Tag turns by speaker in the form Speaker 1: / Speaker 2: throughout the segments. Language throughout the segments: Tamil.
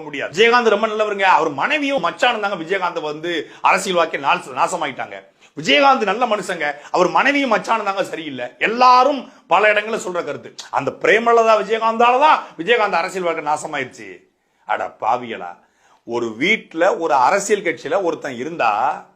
Speaker 1: முடியாது. விஜயகாந்த் ரொம்ப நல்லவருங்க. அவர் மனைவியும் மச்சானும் தாங்க விஜயகாந்த் வந்து அரசியல் வாக்கிய நாசமாயிட்டாங்க. விஜயகாந்த் நல்ல மனுஷங்க. அவர் மனைவியும் மச்சானும் தாங்க சரியில்லை. எல்லாரும் பல இடங்களில் சொல்ற கருத்து. அந்த பிரேமலதா விஜயகாந்தால தான் விஜயகாந்த் அரசியல் வாழ்க்கை நாசமாயிருச்சு. அட பாவியலா ஒரு வீட்டில் ஒரு அரசியல் கட்சியில ஒருத்தன் இருந்தா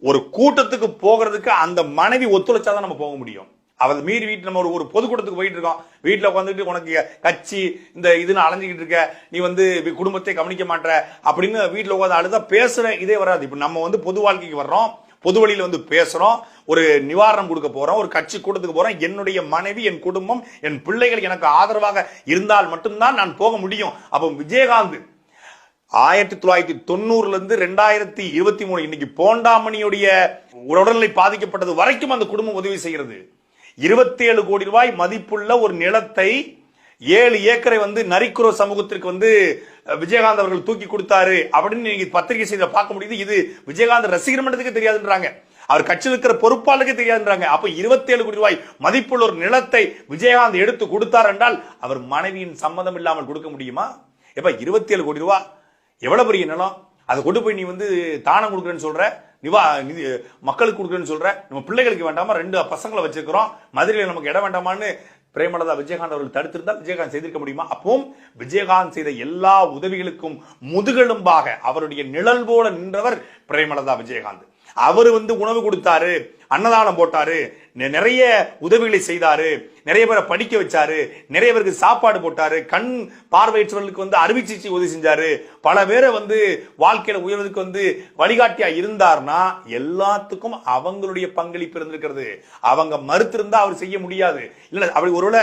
Speaker 1: ஒரு கூட்டத்துக்கு போகிறதுக்கு அந்த மனைவி ஒத்துழைச்சாதான் நம்ம போக முடியும். அவள் மீறி வீட்டு நம்ம ஒரு ஒரு பொதுக்கூட்டத்துக்கு போயிட்டு இருக்கோம். வீட்டில் உட்காந்துட்டு உனக்கு கட்சி இந்த இதுன்னு அலைஞ்சிக்கிட்டு இருக்க. நீ வந்து குடும்பத்தை கவனிக்க மாட்டேற அப்படின்னு வீட்டில் உட்காந்து அழுதா பேசுகிற இதே வராது. இப்போ நம்ம வந்து பொது வாழ்க்கைக்கு வர்றோம். பொது வழியில் வந்து பேசுகிறோம் ஒரு நிவாரணம் கொடுக்க போகிறோம் ஒரு கட்சி கூட்டத்துக்கு போகிறோம் என்னுடைய மனைவி என் குடும்பம் என் பிள்ளைகள் எனக்கு ஆதரவாக இருந்தால் மட்டும்தான் நான் போக முடியும். அப்போ விஜயகாந்த் ஆயிரத்தி தொள்ளாயிரத்தி தொண்ணூறுல இருந்து ரெண்டாயிரத்தி இருபத்தி மூணு இன்னைக்கு போண்டாமணியுடைய உடல்நிலை பாதிக்கப்பட்டது வரைக்கும் அந்த குடும்பம் உதவி செய்கிறது. இருபத்தி ஏழு கோடி ரூபாய் மதிப்புள்ள ஒரு நிலத்தை ஏழு ஏக்கரை வந்து நரிக்குரோ சமூகத்திற்கு வந்து விஜயகாந்த் அவர்கள் தூக்கி கொடுத்தாரு அப்படின்னு நீங்க பத்திரிகை செய்தியில பார்க்க முடியுது. இது விஜயகாந்த் ரசிகர் மன்றத்துக்கு தெரியாதுன்றாங்க. அவர் கட்சியில் இருக்கிற பொறுப்பாளருக்கு தெரியாதுன்றாங்க. அப்ப 27 கோடி ரூபாய் மதிப்புள்ள ஒரு நிலத்தை விஜயகாந்த் எடுத்து கொடுத்தார் என்றால் அவர் மனைவியின் சம்மதம் இல்லாமல் கொடுக்க முடியுமா? எப்ப 27 கோடி ரூபாய் எவ்வளவு பெரிய நிலம்? அதை கொண்டு போய் நீ வந்து தானம் கொடுக்குறேன்னு சொல்ற. நிவா நிதி மக்களுக்கு கொடுக்குறேன்னு சொல்ற நம்ம பிள்ளைகளுக்கு வேண்டாமா? ரெண்டு பசங்களை வச்சிருக்கிறோம். மதுரையில் நமக்கு இடம் வேண்டாமான்னு பிரேமலதா விஜயகாந்த் அவர்கள் தடுத்திருந்தால் விஜயகாந்த் செய்திருக்க முடியுமா? அப்பவும் விஜயகாந்த் செய்த எல்லா உதவிகளுக்கும் முதுகெலும்பாக அவருடைய நிழல் போல நின்றவர் பிரேமலதா விஜயகாந்த். அவர் வந்து உணவு கொடுத்தாரு அன்னதானம் போட்டாரு நிறைய உதவிகளை செய்தாரு நிறைய பேரை படிக்க வச்சாரு நிறைய பேருக்கு சாப்பாடு போட்டாரு கண் பார்வையற்றவர்களுக்கு வந்து அறுவை சிகிச்சை உதவி செஞ்சாரு. பல பேரை வந்து வாழ்க்கையில உயர்வதற்கு வந்து வழிகாட்டியா இருந்தார்னா எல்லாத்துக்கும் அவங்களுடைய பங்களிப்பு இருந்திருக்கிறது. அவங்க மறுத்திருந்தா அவர் செய்ய முடியாது. இல்ல அப்படி ஒருவேளை